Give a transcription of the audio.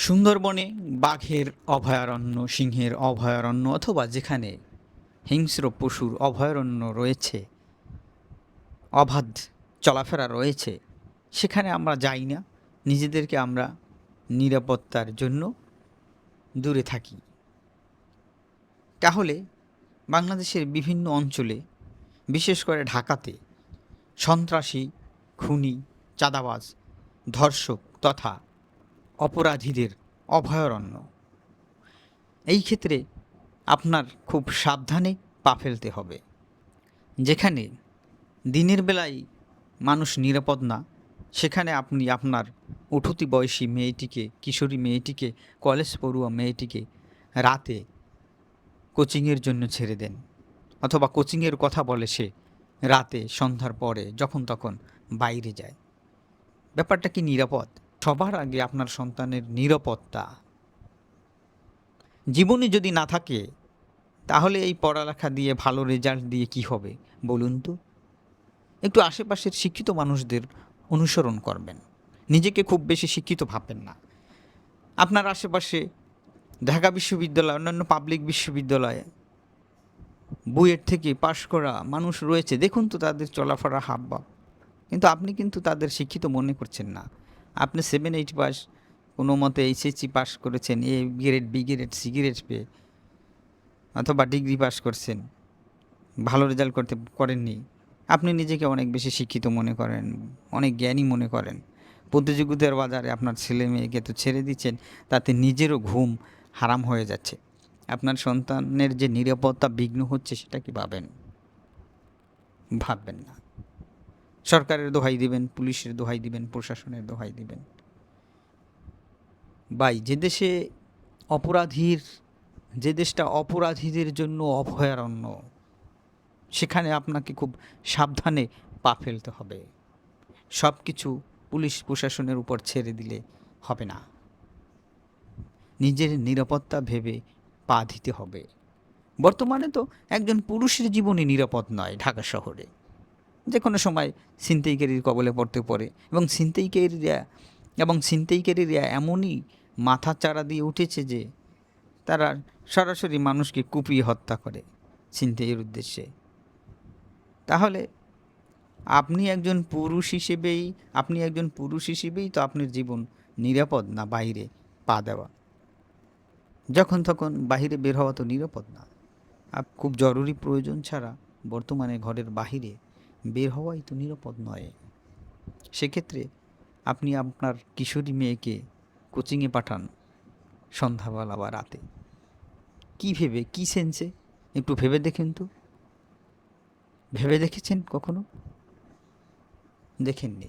সুন্দরবনে বাঘের অভয়ারণ্য, সিংহের অভয়ারণ্য অথবা যেখানে হিংস্র পশুর অভয়ারণ্য রয়েছে, অবাধ চলাফেরা রয়েছে, সেখানে আমরা যাই না। নিজেদেরকে আমরা নিরাপত্তার জন্য দূরে থাকি। তাহলে বাংলাদেশের বিভিন্ন অঞ্চলে, বিশেষ করে ঢাকাতে, সন্ত্রাসী, খুনি, চাঁদাবাজ, ধর্ষক তথা অপরাধীদের অভয়ারণ্য। এই ক্ষেত্রে আপনার খুব সাবধানে পা ফেলতে হবে। যেখানে দিনের বেলায় মানুষ নিরাপদ না, সেখানে আপনি আপনার উঠতি বয়সী মেয়েটিকে, কিশোরী মেয়েটিকে, কলেজ পড়ুয়া মেয়েটিকে রাতে কোচিংয়ের জন্য ছেড়ে দেন। অথবা কোচিংয়ের কথা বলে সে রাতে সন্ধ্যার পরে, যখন তখন বাইরে যায়। ব্যাপারটা কি নিরাপদ? সবার আগে আপনার সন্তানের নিরাপত্তা। জীবনে যদি না থাকে, তাহলে এই পড়ালেখা দিয়ে, ভালো রেজাল্ট দিয়ে কি হবে? বলুন তো। একটু আশেপাশের শিক্ষিত মানুষদের অনুসরণ করবেন। নিজেকে খুব বেশি শিক্ষিত ভাববেন না। আপনার আশেপাশে ঢাকা বিশ্ববিদ্যালয়, অন্যান্য পাবলিক বিশ্ববিদ্যালয়ে বুয়েট থেকে পাশ করা মানুষ রয়েছে। দেখুন তো তাদের চলাফেরা হাবভাব। কিন্তু আপনি কিন্তু তাদের শিক্ষিত মনে করছেন না। আপনি সেভেন এইট পাস কোনো মতে এইচএসসি পাস করেছেন A grade B grade C grade পেয়ে, অথবা ডিগ্রি পাস করছেন, ভালো রেজাল্ট করতে করেননি, আপনি নিজেকে অনেক বেশি শিক্ষিত মনে করেন, অনেক জ্ঞানী মনে করেন। প্রতিযোগিতার বাজারে আপনার ছেলে মেয়েকে তো ছেড়ে দিচ্ছেন, তাতে নিজেরও ঘুম হারাম হয়ে যাচ্ছে। আপনার সন্তানের যে নিরাপত্তা বিঘ্ন হচ্ছে সেটা কি ভাবেন? ভাববেন না। সরকারের দোহাই দিবেন, পুলিশের দোহাই দিবেন, প্রশাসনের দোহাই দিবেন। বাই যে দেশে অপরাধীর, যে দেশটা অপরাধীদের জন্য অভয়ারণ্য, সেখানে আপনাকে খুব সাবধানে পা ফেলতে হবে। সব কিছু পুলিশ প্রশাসনের উপর ছেড়ে দিলে হবে না। নিজের নিরাপত্তা ভেবে পা দিতে হবে। বর্তমানে তো একজন পুরুষের জীবনই নিরাপদ নয় ঢাকা শহরে। যে কোনো সময় ছিনতাইকারীর কবলে পড়তে পারে এবং ছিনতাইকারীরা এবং ছিনতাইকারীরা এমনই মাথা চারা দিয়ে উঠেছে যে তারা সরাসরি মানুষকে কুপিয়ে হত্যা করে ছিনতাইয়ের উদ্দেশ্যে। তাহলে আপনি একজন পুরুষ হিসেবেই, আপনি একজন পুরুষ হিসেবেই তো আপনার জীবন নিরাপদ না বাইরে পা দেওয়া। যখন তখন বাইরে বের হওয়া তো নিরাপদ না। খুব জরুরি প্রয়োজন ছাড়া বর্তমানে ঘরের বাহিরে বের হওয়াই তো নিরাপদ নয়। সেক্ষেত্রে আপনি আপনার কিশোরী মেয়েকে কোচিংয়ে পাঠান সন্ধ্যাবেলা বা রাতে। কী ভেবে, কী সেন্সে? একটু ভেবে দেখেন তো। ভেবে দেখেছেন কখনো? দেখেননি।